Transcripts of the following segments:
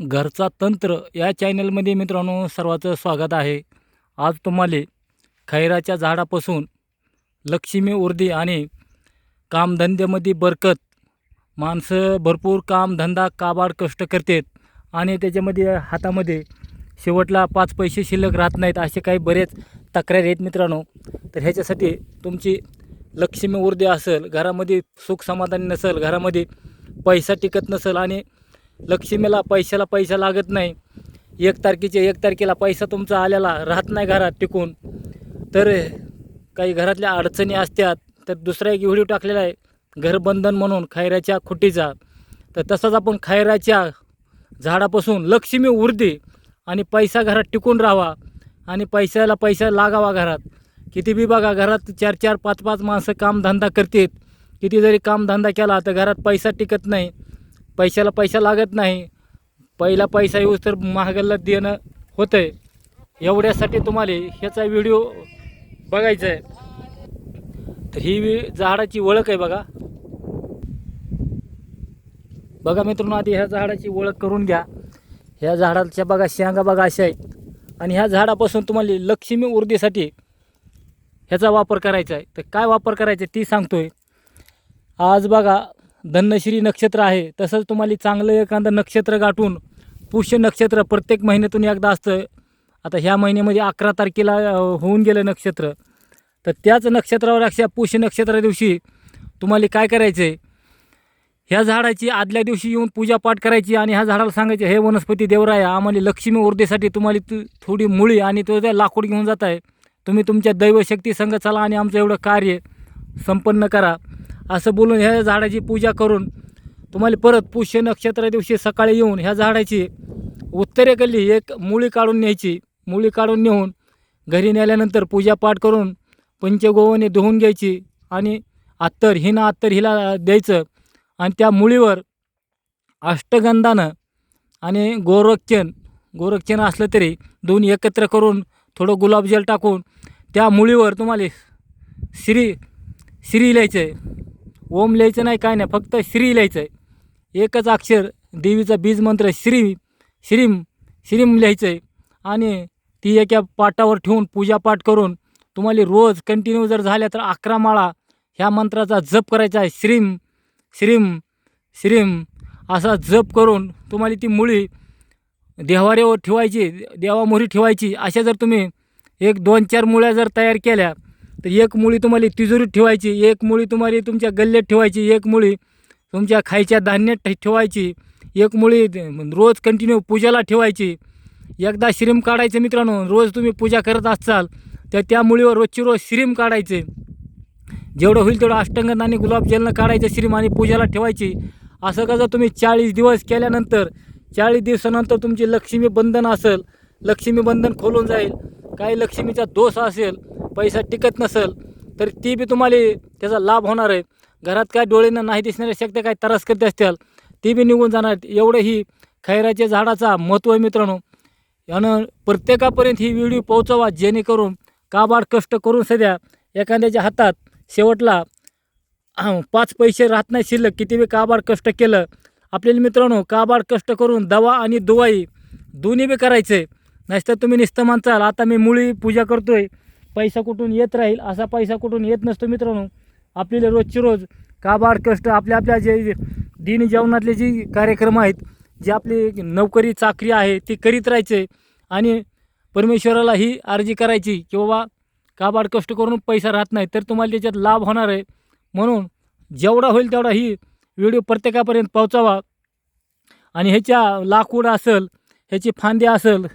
घरचा तंत्र या चॅनलमध्ये मित्रांनो सर्वाचं स्वागत आहे. आज तुम्हाला खैराच्या झाडापासून लक्ष्मी उर्दी आणि कामधंद्यामध्ये बरकत माणसं भरपूर कामधंदा काबाड कष्ट करतात आणि त्याच्यामध्ये हातामध्ये शेवटला पाच पैसे शिल्लक राहत नाहीत असे काही बरेच तक्रारी आहेत मित्रांनो. तर ह्याच्यासाठी तुमची लक्ष्मी उर्दी असेल घरामध्ये सुख समाधान नसेल घरामध्ये पैसा टिकत नसेल आणि लक्ष्मीला पैशाला पैसा लागत नाही. एक तारखेच्या एक तारखेला पैसा तुमचा आलेला राहत नाही घरात टिकून. तर काही घरातल्या अडचणी असतात तर दुसरा एक व्हिडिओ टाकलेला आहे घरबंधन म्हणून खैराच्या खुटीचा. तर तसंच आपण खैराच्या झाडापासून लक्ष्मी उरते आणि पैसा घरात टिकून राहावा आणि पैशाला पैसा लागावा घरात. किती बी बघा घरात चार चार पाच पाच माणसं कामधंदा करतात. किती जरी कामधंदा केला तर घरात पैसा टिकत नाही. पैशाला पैसा लागत नाही. पहिला पैसा येऊस तर महागाला देणं होतं आहे एवढ्यासाठी तुम्हाला ह्याचा व्हिडिओ बघायचा आहे तर ही वि झाडाची ओळख आहे बघा. बघा मित्रांनो आधी ह्या झाडाची ओळख करून घ्या. ह्या झाडाच्या बघा शेंगा बघा अशा आहेत. आणि ह्या झाडापासून तुम्हाला लक्ष्मी ऊर्जेसाठी ह्याचा वापर करायचा आहे तर काय वापर करायचा आहे ती सांगतोय. आज बघा धन्यश्री नक्षत्र आहे. तसंच तुम्हाला चांगलं एखादं नक्षत्र गाठून पुष्य नक्षत्र प्रत्येक महिन्यातून एकदा असतं. आता ह्या महिन्यामध्ये अकरा तारखेला होऊन गेलं नक्षत्र. तर त्याच नक्षत्रावर अशा पुष्य नक्षत्रा दिवशी तुम्हाला काय करायचं आहे ह्या झाडाची आदल्या दिवशी येऊन पूजापाठ करायची आणि ह्या झाडाला सांगायचे हे वनस्पती देवराय आम्हाला लक्ष्मी उर्देसाठी तुम्हाला तू थोडी मुळी आणि तो त्या लाकूड घेऊन जात आहे तुम्ही तुमच्या दैवशक्ती संघ चला आणि आमचं एवढं कार्य संपन्न करा. असं बोलून ह्या झाडाची पूजा करून तुम्हाला परत पुष्य नक्षत्र दिवशी सकाळी येऊन ह्या झाडाची उत्तरेकडली एक मुळी काढून न्यायची. मुळी काढून नेऊन घरी नेल्यानंतर पूजापाठ करून पंचगोवाने धुवून घ्यायची आणि अत्तर हिना अत्तर हिला द्यायचं आणि त्या मुळीवर अष्टगंधानं आणि गोरक्षण गोरक्षण असलं तरी दोन एकत्र करून थोडं गुलाबजल टाकून त्या मुळीवर तुम्हाला श्री श्री लिहायचं आहे ओम लिहायचं नाही काय नाही फक्त श्री लिहायचं आहे एकच अक्षर देवीचा बीज मंत्र श्री श्रीम श्रीम लिहायचं आहे आणि ती एका पाटावर ठेवून पूजापाठ करून तुम्हाला रोज कंटिन्यू जर झाल्या तर अकरा माळा ह्या मंत्राचा जप करायचा आहे. श्रीम श्रीम श्रीम असा जप करून तुम्हाला ती मुळी देवाऱ्यावर ठेवायची देवामोरी ठेवायची. अशा जर तुम्ही एक दोन चार मुळ्या जर तयार केल्या तर एक मुळी तुम्हाला तिजोरीत ठेवायची एक मुळी तुम्हाला तुमच्या गल्ल्यात ठेवायची एक मुळी तुमच्या खायच्या धान्यात ठे- ठेवायची एक मुळी रोज कंटिन्यू पूजाला ठेवायची. एकदा श्रीम काढायचं मित्रांनो रोज तुम्ही पूजा करत असाल तर त्या मुळीवर रोजची रोज श्रीम काढायचे. जेवढं होईल तेवढं अष्टंगन आणि गुलाबजलनं काढायचं श्रीम आणि पूजाला ठेवायची. असं कसं तुम्ही चाळीस दिवस केल्यानंतर चाळीस दिवसानंतर तुमची लक्ष्मी बंधन असेल लक्ष्मी बंधन खोलून जाईल. काही लक्ष्मीचा दोष असेल पैसा टिकत नसेल तर ती बी तुम्हाला त्याचा लाभ होणार आहे. घरात काय डोळेनं नाही दिसणारे शक्य काय त्रास करते असतील ती बी निघून जाणार. एवढं ही खैराच्या झाडाचा महत्त्व आहे मित्रांनो. यानं प्रत्येकापर्यंत ही व्हिडिओ पोहोचवा जेणेकरून काबाड कष्ट करून सध्या एखाद्याच्या हातात शेवटला पाच पैसे राहत नाही शिल्लक किती बी काबाड कष्ट केलं. आपल्याला मित्रांनो काबाड कष्ट करून दवा आणि दुवाई दोन्ही बी करायचं. आहे नाहीतर तुम्ही निस्तमान चाल आता मी मुळी पूजा करतो आहे पैसा कुठून येत राहील असा पैसा कुठून येत नसतो मित्रांनो. आपल्याला रोजची रोज काबाड कष्ट आपल्या आपल्या जे दिन जेवणातले जे कार्यक्रम आहेत जे आपली नोकरी चाकरी आहे ती करीत राहायचे आणि परमेश्वराला ही अर्जी करायची की बाबा काबाड कष्ट करून पैसा राहत नाही तर तुम्हाला त्याच्यात लाभ होणार आहे. म्हणून जेवढा होईल तेवढा ही व्हिडिओ प्रत्येकापर्यंत पोहोचावा. आणि ह्याच्या लाकूड असेल ह्याची फांदी असेल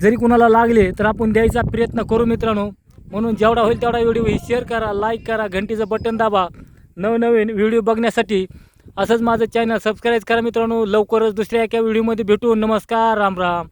जरी कुणाला लागले तर आपण द्यायचा प्रयत्न करू मित्रांनो. म्हणून जेवढा होईल तेवढा व्हिडिओ शेअर करा लाईक करा घंटीचं बटन दाबा. नवनवीन व्हिडिओ बघण्यासाठी असंच माझं चॅनल सबस्क्राईब करा मित्रांनो. लवकरच दुसऱ्या एका व्हिडिओमध्ये भेटू. नमस्कार राम राम.